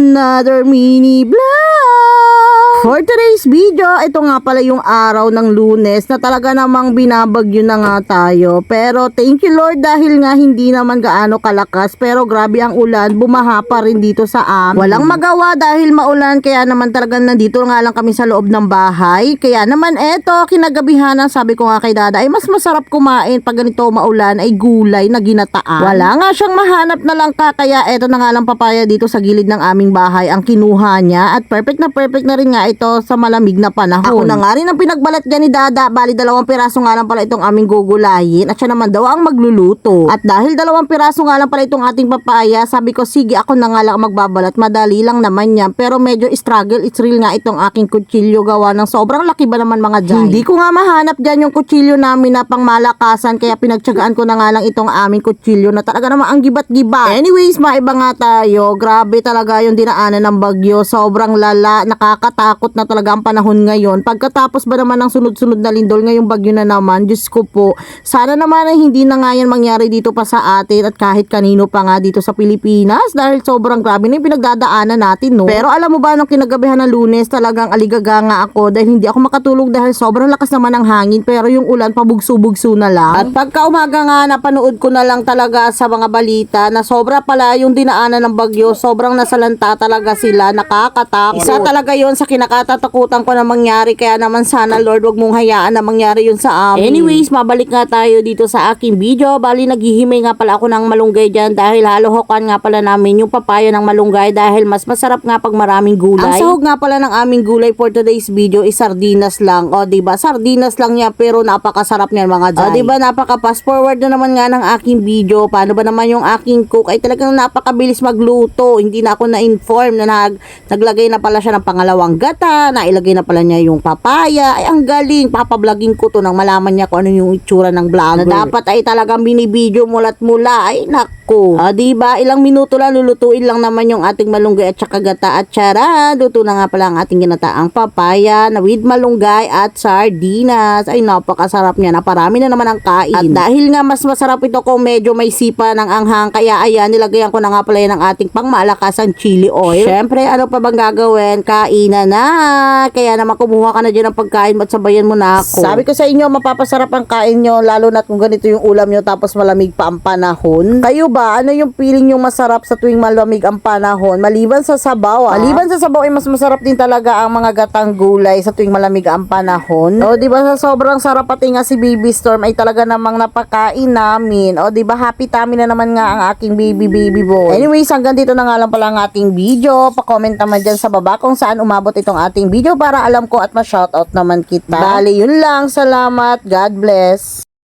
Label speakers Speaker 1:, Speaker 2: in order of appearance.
Speaker 1: another mini vlog. For today's video, ito nga pala yung araw ng lunes na talaga namang binabagyo na nga tayo. Pero thank you Lord dahil nga hindi naman gaano kalakas pero grabe ang ulan, bumaha pa rin dito sa amin. Walang magawa dahil maulan kaya naman talagang nandito nga lang kami sa loob ng bahay. Kaya naman eto, kinagabihan sabi ko nga kay Dada ay mas masarap kumain pag ganito maulan ay gulay na ginataan. Wala nga siyang mahanap na lang ka kaya eto na nga lang papaya dito sa gilid ng aming bahay ang kinuha niya at perfect na perfect na rin nga ito sa malamig na panahon. Ako na nga rin ang pinagbalat niya ni Dada, bali dalawang piraso nga lang pala itong aming gugulayin at siya naman daw ang magluluto. At dahil dalawang piraso nga lang pala itong ating papaya, sabi ko sige ako na nga lang ang magbabalat, madali lang naman yan. Pero medyo struggle, it's real nga itong aking kutsilyo gawa ng sobrang laki ba naman mga dyan. Hindi ko nga mahanap dyan yung kutsilyo namin na pang malakasan kaya pinagtsagaan ko na nga lang itong aming kutsilyo na talaga naman ang gibat-gibat. Anyways, maiba nga tayo. Grabe talaga yung dinaanan ng bagyo. Sobrang lala, nakakatakot na talaga ang panahon ngayon. Pagkatapos ba naman ng sunod-sunod na lindol ngayong bagyo na naman, Diyos ko po, sana naman ay hindi na nga yan mangyari dito pa sa atin at kahit kanino pa nga dito sa Pilipinas dahil sobrang grabe na yung pinagdadaanan natin, no? Pero alam mo ba, nung kinagabihan ng lunes, talagang aligaga nga ako dahil hindi ako makatulog dahil sobrang lakas naman ng hangin pero yung ulan pabugso-bugso na lang. At pagka umaga nga, napanood ko na lang talaga sa mga balita na sobra pala yung dinaanan ng bagyo, sobrang nasalanta talaga sila, nakakatakot. Isa talaga yon sa kinakatatakutan ko na mangyari kaya naman sana Lord wag mong hayaan na mangyari yun sa amin. Anyways, mabalik nga tayo dito sa aking video. Bali naghihimay nga pala ako ng malunggay dyan dahil halohokan nga pala namin yung papaya ng malunggay dahil mas masarap nga pag maraming gulay. Ang sahog nga pala ng aming gulay for today's video is sardinas lang. O, di ba? Sardinas lang niya pero napakasarap niyan mga dyan. O, di ba? Napaka fast forward na naman nga ng aking video. Paano ba naman yung aking cook ay talagang napakabilis magluto. Hindi na ako na-inform na nag, naglagay na pala siya ng pangalawang gata, na ilagay na pala niya yung papaya. Ay, ang galing. Papablogin ko to nang malaman niya kung ano yung itsura ng vlogger. Na dapat ay talagang binibideo mulat mula. Ay, nako. Ah, di ba? Ilang minuto lang lulutuin lang naman yung ating malunggay at saka gata at tsara. Luto na nga pala ang ating ginataang papaya na with malunggay at sardinas. Ay, napakasarap niya. Naparami na naman ang kain. At dahil nga mas masarap ito kung medyo may sipa ng anghang, kaya ayan, nilagayan ko na nga pala yan ng ating pangmalakasang chili oil. Syempre, ano pa bang gagawin? Kainan na. Kaya naman kumuha ka na dyan ng pagkain at sabayan mo na ako. Sabi ko sa inyo, mapapasarap ang kain nyo, lalo na kung ganito yung ulam nyo tapos malamig pa ang panahon. Kayo ba, ano yung feeling yung masarap sa tuwing malamig ang panahon? Maliban sa sabaw, ah. Maliban sa sabaw, ay mas masarap din talaga ang mga gatang gulay sa tuwing malamig ang panahon. O, di ba sa sobrang sarap pati nga si Baby Storm ay talaga namang napakain namin. O, di ba happy tummy na naman nga ang aking baby baby boy. Anyways, hanggang dito na nga lang pala ang ating video. Pa-comment naman dyan sa baba kung saan umabot itong ating video para alam ko at ma-shoutout naman kita. Bali, yun lang. Salamat. God bless.